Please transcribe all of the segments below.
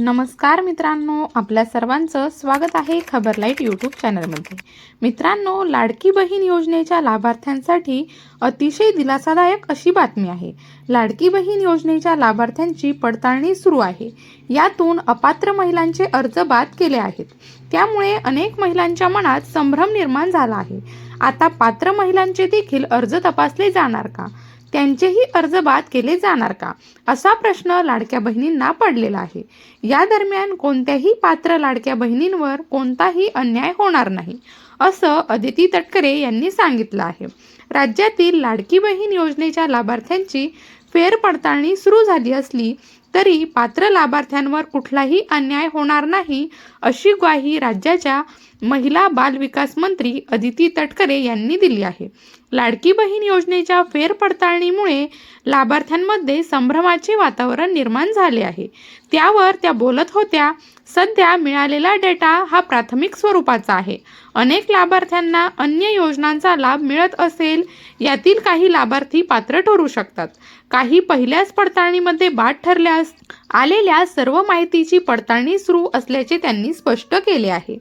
नमस्कार मित्रांनो आपल्या सर्वांचं स्वागत आहे खबर लाइट यूट्यूब चॅनलमध्ये. मित्रांनो लाडकी बहीण योजनेच्या लाभार्थ्यांसाठी अतिशय दिलासादायक अशी बातमी आहे. लाडकी बहीण योजनेच्या लाभार्थ्यांची पडताळणी सुरू आहे. यातून अपात्र महिलांचे अर्ज बाद केले आहेत. त्यामुळे अनेक महिलांच्या मनात संभ्रम निर्माण झाला आहे. आता पात्र महिलांचे देखील अर्ज तपासले जाणार का? त्यांचेही अर्ज बाद केले जाणार का? असा प्रश्न लाडक्या बहिणींना पडलेला आहे. या दरम्यान कोणत्याही पात्र लाडक्या बहिणींवर कोणताही अन्याय होणार नाही असं अदिती तटकरे यांनी सांगितलं आहे. राज्यातील लाडकी बहीण योजनेच्या लाभार्थ्यांची फेरपडताळणी सुरू झाली असली तरी पात्र लाभार्थ्यांवर कुठलाही अन्याय होणार नाही अशी ग्वाही राज्याच्या महिला बाल विकास मंत्री अदिती तटकरे यांनी दिली आहे. लाडकी बहीण योजनेच्या फेरपडताळणीमुळे लाभार्थ्यांमध्ये संभ्रमाचे वातावरण निर्माण झाले आहे. त्यावर त्या बोलत होत्या सध्या मिळालेला डेटा हा प्राथमिक स्वरूपाचा आहे. अनेक लाभार्थ्यांना अन्य योजनांचा लाभ मिळत असेल यातील काही लाभार्थी पात्र ठरू शकतात. काही पहिल्याच पडताळणीमध्ये बाद ठरल्यास आलेल्या सर्व माहितीची पडताळणी सुरू असल्याचे त्यांनी स्पष्ट केले आहे.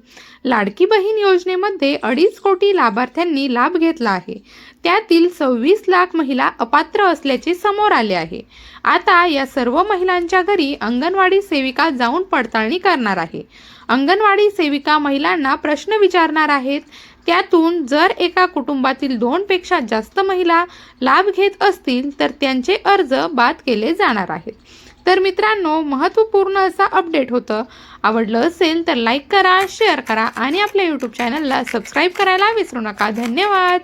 लाडकी बहीण योजनेमध्ये अडीच कोटी लाभार्थ्यांनी लाभ घेतला आहे. त्यातील सव्वीस लाख महिला अपात्र असल्याचे समोर आले आहे. आता या सर्व महिलांच्या घरी अंगणवाडी सेविका जाऊन पडताळणी करणार आहे. अंगणवाडी सेविका महिलांना प्रश्न विचारणार आहेत. त्यातून जर एका कुटुंबातील दोनपेक्षा जास्त महिला लाभ घेत असतील तर त्यांचे अर्ज बाद केले जाणार आहेत. तर मित्रांनो महत्त्वपूर्ण असा अपडेट होतं. आवडलं असेल तर लाईक करा शेअर करा आणि आपल्या यूट्यूब चॅनलला सबस्क्राईब करायला विसरू नका. धन्यवाद!